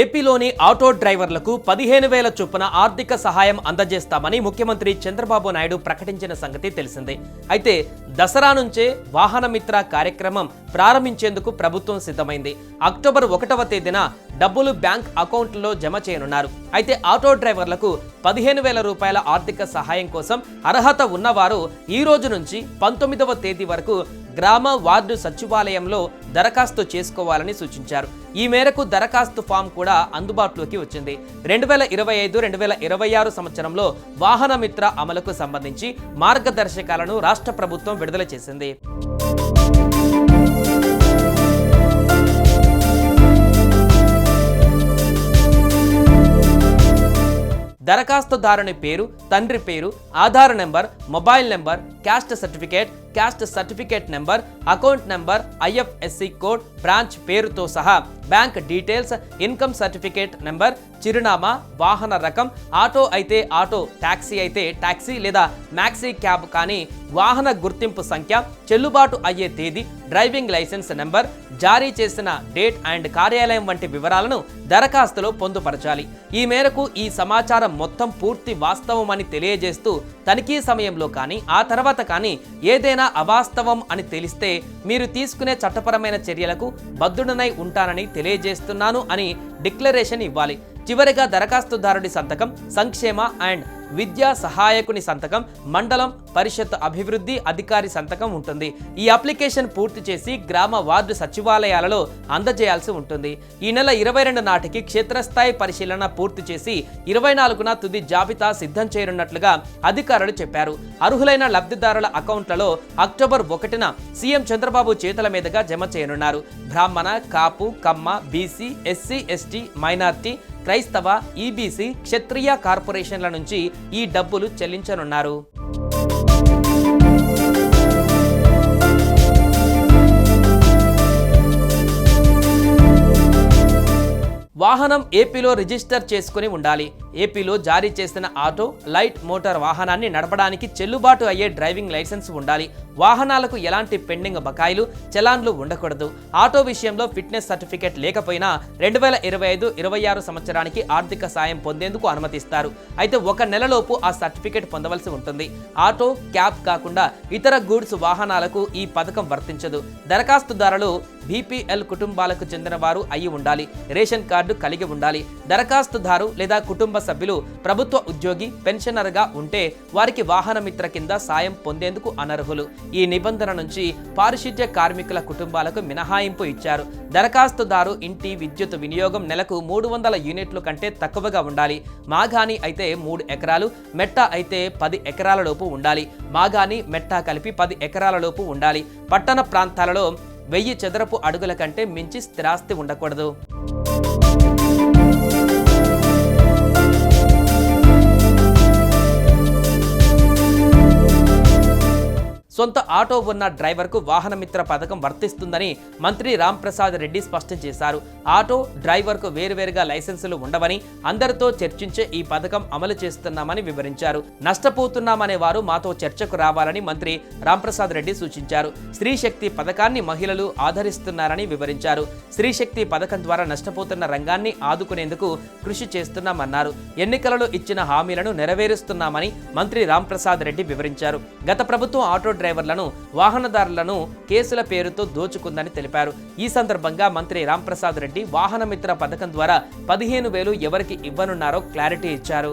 ఏపీలోని ఆటో డ్రైవర్లకు పదిహేను వేల చొప్పున ఆర్థిక సహాయం అందజేస్తామని ముఖ్యమంత్రి చంద్రబాబు నాయుడు ప్రకటించిన సంగతి తెలిసిందే. అయితే దసరా నుంచే వాహనమిత్ర కార్యక్రమం ప్రారంభించేందుకు ప్రభుత్వం సిద్ధమైంది. అక్టోబర్ ఒకటవ తేదీన డబ్బులు బ్యాంక్ అకౌంట్లో జమ చేయనున్నారు. అయితే ఆటో డ్రైవర్లకు పదిహేను వేల రూపాయల ఆర్థిక సహాయం కోసం అర్హత ఉన్నవారు ఈ రోజు నుంచి పంతొమ్మిదవ తేదీ వరకు గ్రామ వార్డు సచివాలయంలో దరఖాస్తు చేసుకోవాలని సూచించారు. ఈ మేరకు దరఖాస్తు ఫామ్ కూడా అందుబాటులోకి వచ్చింది. రెండు వేల ఇరవై ఐదు రెండు వేల ఇరవై ఆరు సంవత్సరంలో వాహన మిత్ర అమలుకు సంబంధించి మార్గదర్శకాలను రాష్ట్ర ప్రభుత్వం విడుదల చేసింది. దరఖాస్తుదారుని పేరు తండ్రి పేరు Aadhaar number mobile number caste certificate caste certificate number account number IFSC code branch పేరుతో సహా bank details income certificate number చిరునామా వాహన రకం ఆటో అయితే ఆటో టాక్సీ అయితే ట్యాక్సీ లేదా మ్యాక్సీ క్యాబ్ కానీ వాహన గుర్తింపు సంఖ్య చెల్లుబాటు అయ్యే తేదీ డ్రైవింగ్ లైసెన్స్ నెంబర్ జారీ చేసిన డేట్ అండ్ కార్యాలయం వంటి వివరాలను దరఖాస్తులో పొందుపరచాలి. ఈ మేరకు ఈ సమాచారం మొత్తం పూర్తి వాస్తవమని తెలియజేస్తూ తనిఖీ సమయంలో కానీ ఆ తర్వాత కానీ ఏదైనా అవాస్తవం అని తెలిస్తే మీరు తీసుకునే చట్టపరమైన చర్యలకు బద్దుడనై ఉంటానని తెలియజేస్తున్నాను అని డిక్లరేషన్ ఇవ్వాలి. చివరిగా దరఖాస్తుదారుడి సంతకం సంక్షేమ అండ్ విద్యా సహాయకుని సంతకం మండలం పరిషత్ అభివృద్ధి అధికారి సంతకం ఉంటుంది. ఈ అప్లికేషన్ పూర్తి చేసి గ్రామ వార్డు సచివాలయాలలో అందజేయాల్సి ఉంటుంది. ఈ నెల ఇరవై రెండు నాటికి క్షేత్రస్థాయి పరిశీలన పూర్తి చేసి ఇరవై నాలుగున తుది జాబితా సిద్ధం చేయనున్నట్లుగా అధికారులు చెప్పారు. అర్హులైన లబ్ధిదారుల అకౌంట్లలో అక్టోబర్ ఒకటిన సీఎం చంద్రబాబు చేతుల మీదుగా జమ చేయనున్నారు. బ్రాహ్మణ కాపు కమ్మ బీసీ ఎస్సీ ఎస్టీ మైనార్టీ క్రైస్తవ ఈబీసీ క్షత్రియ కార్పొరేషన్ల నుంచి ఈ డబ్బులు చెల్లించనున్నారు. వాహనం ఏపీలో రిజిస్టర్ చేసుకుని ఉండాలి. ఏపీలో జారీ చేసిన ఆటో లైట్ మోటార్ వాహనాన్ని నడపడానికి చెల్లుబాటు అయ్యే డ్రైవింగ్ లైసెన్స్ ఉండాలి. వాహనాలకు ఎలాంటి పెండింగ్ బకాయిలు చలాన్లు ఉండకూడదు. ఆటో విషయంలో ఫిట్నెస్ సర్టిఫికేట్ లేకపోయినా రెండు వేల ఇరవై ఐదు ఇరవై ఆరు సంవత్సరానికి ఆర్థిక సాయం పొందేందుకు అనుమతిస్తారు. అయితే ఒక నెలలోపు ఆ సర్టిఫికేట్ పొందవలసి ఉంటుంది. ఆటో క్యాబ్ కాకుండా ఇతర గూడ్స్ వాహనాలకు ఈ పథకం వర్తించదు. దరఖాస్తుదారులు బీపీఎల్ కుటుంబాలకు చెందిన వారు అయి ఉండాలి. రేషన్ కార్డు కలిగి ఉండాలి. దరఖాస్తుదారు లేదా కుటుంబ సభ్యులు ప్రభుత్వ ఉద్యోగి పెన్షనర్గా ఉంటే వారికి వాహన మిత్ర కింద సాయం పొందేందుకు అనర్హులు. ఈ నిబంధన నుంచి పారిశుద్ధ్య కార్మికుల కుటుంబాలకు మినహాయింపు ఇచ్చారు. దరఖాస్తుదారు ఇంటి విద్యుత్ వినియోగం నెలకు మూడు వందల యూనిట్లు కంటే తక్కువగా ఉండాలి. మాగాని అయితే మూడు ఎకరాలు మెట్ట అయితే పది ఎకరాల లోపు ఉండాలి. మాగాని మెట్ట కలిపి పది ఎకరాల లోపు ఉండాలి. పట్టణ ప్రాంతాలలో వెయ్యి చదరపు అడుగుల కంటే మించి స్థిరాస్తి ఉండకూడదు. సొంత ఆటో ఉన్న డ్రైవర్కు వాహనమిత్ర పథకం వర్తిస్తుందని మంత్రి రాంప్రసాద్ రెడ్డి స్పష్టం చేశారు. ఆటో డ్రైవర్కు వేరువేరుగా లైసెన్సులు ఉండవని అందరితో చర్చించే ఈ పథకం అమలు చేస్తున్నామని వివరించారు. నష్టపోతున్నామనే వారు మాతో చర్చకు రావాలని మంత్రి రాంప్రసాద్ రెడ్డి సూచించారు. స్త్రీ శక్తి పథకాన్ని మహిళలు ఆదరిస్తున్నారని వివరించారు. స్త్రీశక్తి పథకం ద్వారా నష్టపోతున్న రంగాన్ని ఆదుకునేందుకు కృషి చేస్తున్నామన్నారు. ఎన్నికలలో ఇచ్చిన హామీలను నెరవేరుస్తున్నామని మంత్రి రాంప్రసాద్ రెడ్డి వివరించారు. గత ప్రభుత్వం ఆటో డ్రైవర్ డ్రైవర్లను వాహనదారులను కేసుల పేరుతో దోచుకుందని తెలిపారు. ఈ సందర్భంగా మంత్రి రాంప్రసాద్ రెడ్డి వాహన మిత్ర పథకం ద్వారా పదిహేను వేలు ఎవరికి ఇవ్వనున్నారో క్లారిటీ ఇచ్చారు.